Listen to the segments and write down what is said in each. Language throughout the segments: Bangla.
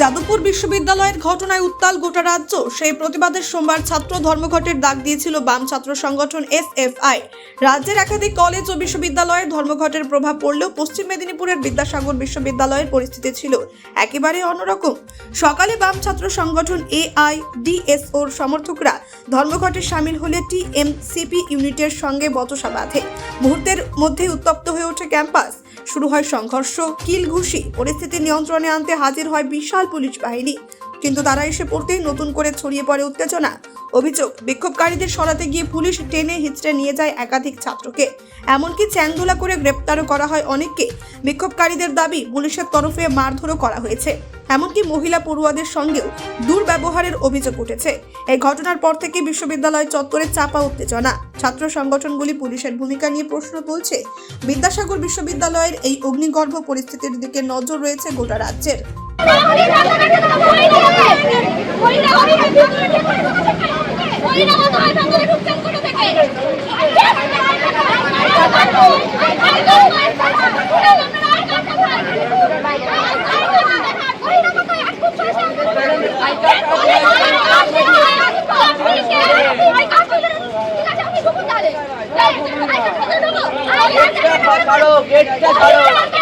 যাদবপুর বিশ্ববিদ্যালয়ের ঘটনায় উত্তাল গোটা রাজ্য। সেই প্রতিবাদের সোমবার ছাত্র ধর্মঘটের ডাক দিয়েছিল বাম ছাত্র সংগঠন এসএফআই। রাজ্যের একাধিক কলেজ ও বিশ্ববিদ্যালয়ের ধর্মঘটের প্রভাব পড়লেও পশ্চিম মেদিনীপুরের বিদ্যাসাগর বিশ্ববিদ্যালয়ের পরিস্থিতি ছিল একেবারে অন্যরকম। সকালে বাম ছাত্র সংগঠন এআইডিএসওর সমর্থকরা ধর্মঘটে সামিল হলে টিএমসিপি ইউনিটের সঙ্গে বচসা বাঁধে। মুহূর্তের মধ্যে উত্তপ্ত হয়ে ওঠে ক্যাম্পাস। শুরু হয় সংঘর্ষ, কিল ঘুষি, পরিস্থিতি নিয়ন্ত্রণে আনতে হাজির হয় বিশাল পুলিশ বাহিনী। কিন্তু তারা এসে পড়তেই নতুন করে ছড়িয়ে পড়ে উত্তেজনা। অভিযোগ, বিক্ষোভকারীদের সরাতে গিয়ে পুলিশ টেনে হিচড়ে নিয়ে যায় একাধিক ছাত্রকে। এমনকি চ্যাংদোলা করে গ্রেপ্তারও করা হয় অনেককে। বিক্ষোভকারীদের দাবি পুলিশের তরফে মারধরও করা হয়েছে। এমনকি মহিলা পড়ুয়াদের সঙ্গেও দুর্ব্যবহারের অভিযোগ উঠেছে। এই ঘটনার পর থেকে বিশ্ববিদ্যালয় চত্বরে চাপা উত্তেজনা। ছাত্র সংগঠনগুলি পুলিশের ভূমিকা নিয়ে প্রশ্ন তুলছে। বিদ্যাসাগর বিশ্ববিদ্যালয়ের এই অগ্নিগর্ভ পরিস্থিতির দিকে নজর রয়েছে গোটা রাজ্যের। ছাড়ো, গেটটা ছাড়ো।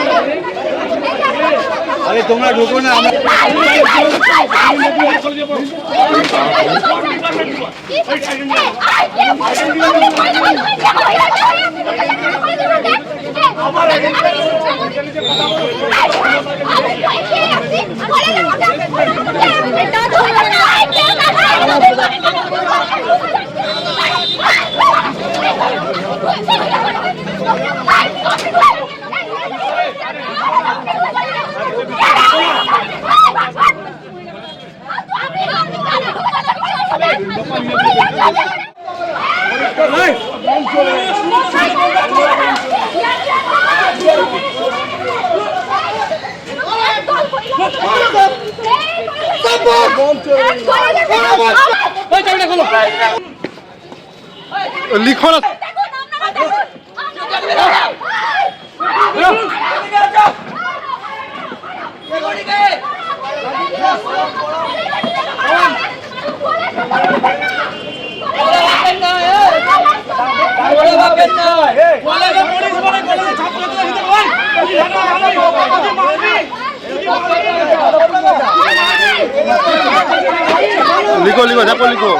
আরে তোমরা ঢুকো না আমরা লিখো না। লিখো লিখো দেখো লিখো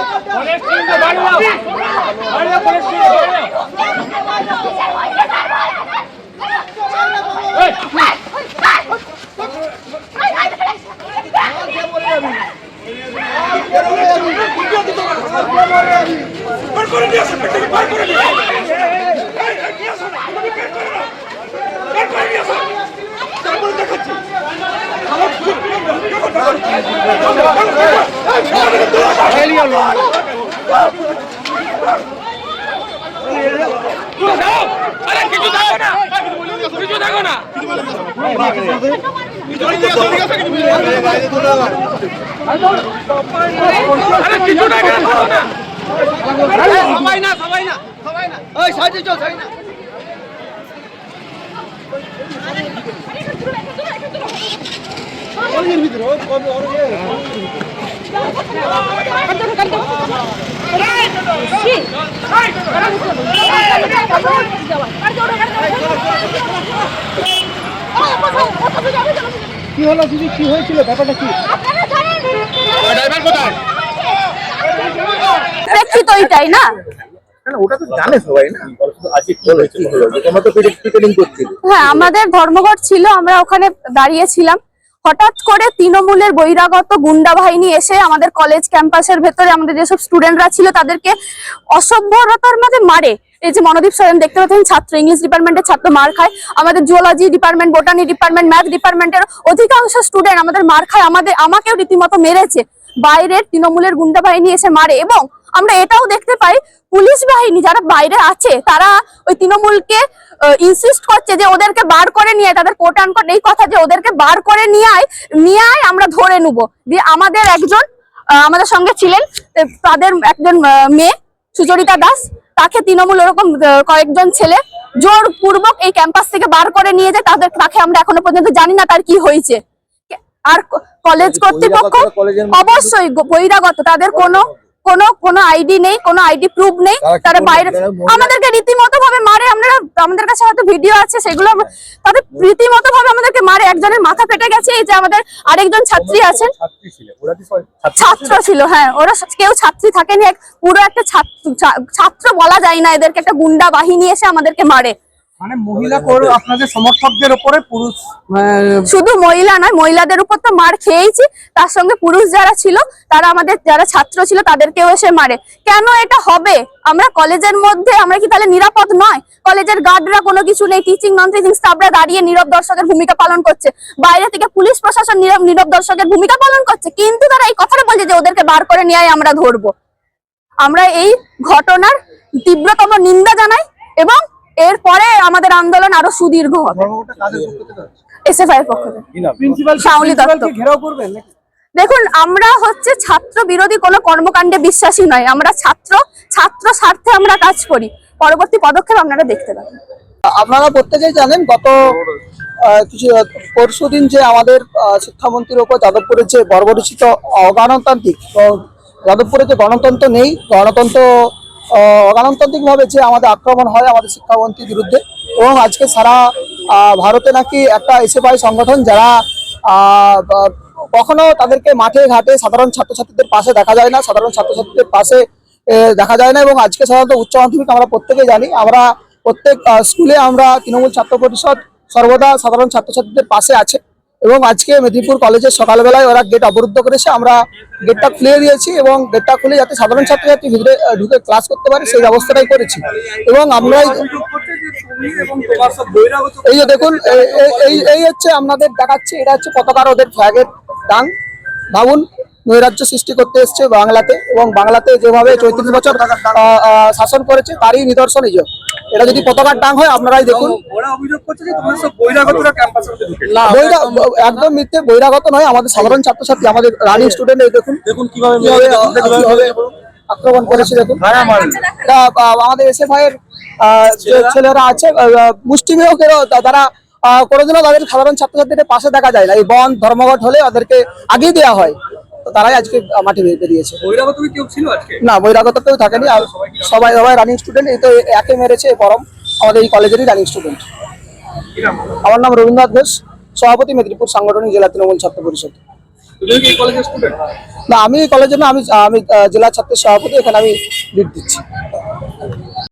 কি হলো দিদি কি হয়েছিল ব্যাপারটা কি ড্রাইভার কোথায় প্রেক্ষিত ওইটাই না না ওটা তো জানে সবাই না। আজকে কি কি হলো যে তোমরা তো প্রিপেয়ারিং করছিলে। হ্যাঁ আমাদের ধর্মঘট ছিল আমরা ওখানে দাঁড়িয়েছিলাম। হঠাৎ করে তৃণমূলের বহিরাগত গুন্ডা বাহিনী এসে আমাদের কলেজ ক্যাম্পাসের ভেতরে আমাদের যেসব স্টুডেন্টরা ছিল তাদেরকে অসভ্যতার মাঝে মারে। এই যে মনোদীপ সরেন, দেখতে পাচ্ছেন, ছাত্র ইংলিশ ডিপার্টমেন্টের ছাত্র মার খায়। আমাদের zoology department botany department math ডিপার্টমেন্টের অধিকাংশ স্টুডেন্ট আমাদের মার খায়। আমাদের, আমাকেও রীতিমতো মেরেছে। বাইরের তৃণমূলের গুন্ডা বাহিনী এসে মারে এবং আমরা এটাও দেখতে পাই, পুলিশ বাহিনী যারা বাইরে আছে, তারা ওই তৃণমূলকে ইনসিস্ট করছে যে ওদেরকে বার করে নিয়ে তাদের কোট এই কথা যে ওদেরকে বার করে নিয়ে নিয়ে আয়, আমরা ধরে নেব। দিয়ে আমাদের একজন আমাদের সঙ্গে ছিলেন তাদের একজন মেয়ে, সুচরিতা দাস। তাকে তৃণমূল ওরকম কয়েকজন ছেলে জোরপূর্বক এই ক্যাম্পাস থেকে বার করে নিয়ে যায় তাদের তাকে আমরা এখনও পর্যন্ত জানি না তার কি হয়েছে। আর কলেজ কর্তৃপক্ষ অবশ্যই বহিরাগত তাদের কোনো কোনো কোনো আইডি নেই কোনো আইডি প্রুফ নেই তারা? বাইরে আমাদেরকে রীতিমতো ভাবে মারে আমরা আমাদের কাছে হয়তো ভিডিও আছে সেগুলো তাদের রীতিমতো ভাবে আমাদেরকে মারে একজনের মাথা ফেটে গেছে এই যে আমাদের আরেকজন ছাত্রী আছেন। ছাত্রী ছিল হ্যাঁ ওরা কেউ ছাত্রী থাকেনি পুরো একটা ছাত্র ছাত্র বলা যায় না এদেরকে একটা গুন্ডা বাহিনী এসে আমাদেরকে মারে। মানে মহিলা আপনাদের সমর্থকদের উপরে পুরুষ শুধু মহিলা নয়, মহিলাদের উপর তো মার খেয়েছি তার সঙ্গে পুরুষ যারা ছিল, তারা আমাদের, যারা ছাত্র ছিল, তাদেরকেও এসে মারে। কেন এটা হবে? আমরা কলেজের মধ্যে, আমরা কি তাহলে নিরাপদ নয়? কলেজের গার্ডরা কোনো কিছু নেই টিচিং নন টিচিং স্টাফরা দাঁড়িয়ে নীরব দর্শকের ভূমিকা পালন করছে। বাইরে থেকে পুলিশ প্রশাসন নীরব নীরব দর্শকের ভূমিকা পালন করছে। কিন্তু তারা এই কথাটা বলছে যে ওদেরকে বার করে নিয়ে আমরা ধরবো। আমরা এই ঘটনার তীব্রতম নিন্দা জানাই এবং এরপরে আমাদের আন্দোলন আরও সুদীর্ঘ হবে? এসএফআই এর পক্ষ থেকে। ঘেরাও করবেন দেখুন আমরা হচ্ছে ছাত্র বিরোধী কোনো কর্মকাণ্ডে বিশ্বাসী নয়। আমরা ছাত্র ছাত্র স্বার্থে আমরা কাজ করি। পরবর্তী পদক্ষেপ আপনারা দেখতে পাবেন আপনারা প্রত্যেকেই জানেন গত আহ, কিছু পরশু দিন যে আমাদের আহ, শিক্ষামন্ত্রীর ওপর যাদবপুরের যে বর্বরচিত অগণতান্ত্রিক ও যাদবপুরে যে গণতন্ত্র নেই গণতন্ত্র অগণতান্ত্রিকভাবে যে আমাদের আক্রমণ হয় আমাদের শিক্ষামন্ত্রীর বিরুদ্ধে এবং আজকে সারা ভারতে নাকি একটা এসএফআই সংগঠন যারা কখনো তাদেরকে মাঠে ঘাটে সাধারণ ছাত্রছাত্রীদের পাশে দেখা যায় না, সাধারণ ছাত্রছাত্রীদের পাশে দেখা যায় না এবং আজকে সাধারণত উচ্চ মাধ্যমিক আমরা প্রত্যেকেই জানি। আমরা প্রত্যেক স্কুলে আমরা তৃণমূল ছাত্র পরিষদ সর্বদা সাধারণ ছাত্রছাত্রীদের পাশে আছে। এবং আজকে মেদিনীপুর কলেজের সকালবেলায় ওরা গেট অবরুদ্ধ করেছে। আমরা গেটটা খুলে দিয়েছি এবং গেটটা খুলে যাতে সাধারণ ছাত্রছাত্রী ভিতরে ঢুকে ক্লাস করতে পারে, সেই ব্যবস্থাটাই করেছি। এবং আমরা এই যে দেখুন এই এই হচ্ছে আপনাদের দেখাচ্ছে, এটা হচ্ছে পতাকার ওদের ফ্ল্যাগের টাং ভাবুন নৈরাজ্য সৃষ্টি করতে এসছে বাংলাতে এবং বাংলাতে যেভাবে চৌত্রিশ বছর শাসন করেছে তারই নিদর্শন এই এটা যদি পতাকার টাং হয় আপনারাই দেখুন। একদম মিথ্যে। বহিরাগত নয় আমাদের সাধারণ ছাত্রছাত্রী আমাদের রানিং স্টুডেন্ট এই দেখুন। দেখুন কীভাবে। আক্রমণ করেছে দেখুন। আহ, আমাদের এসএফআই এর আহ, যে ছেলেরা? আছে তা- তারা আহ, কোনোদিনও তাদের সাধারণ ছাত্রছাত্রীদের পাশে দেখা যায় না। এই বন ধর্মঘট হলে ওদেরকে আগিয়ে দেওয়া হয়। তারাই আজকে মাঠে বেরিয়ে বেরিয়েছে। না বহিরাগত কেউ থাকেনি। আর সবাই সবাই রানিং স্টুডেন্ট এই তো একে মেরেছে পরম। আমাদের এই কলেজেরই রানিং স্টুডেন্ট আমার নাম রবীন্দ্রনাথ ঘোষ সভাপতি মেদিনীপুর সাংগঠনিক জেলা তৃণমূল ছাত্র পরিষদ। না আমি এই কলেজে না আমি আমি জেলা ছাত্রের সভাপতি এখানে আমি লিড দিচ্ছি।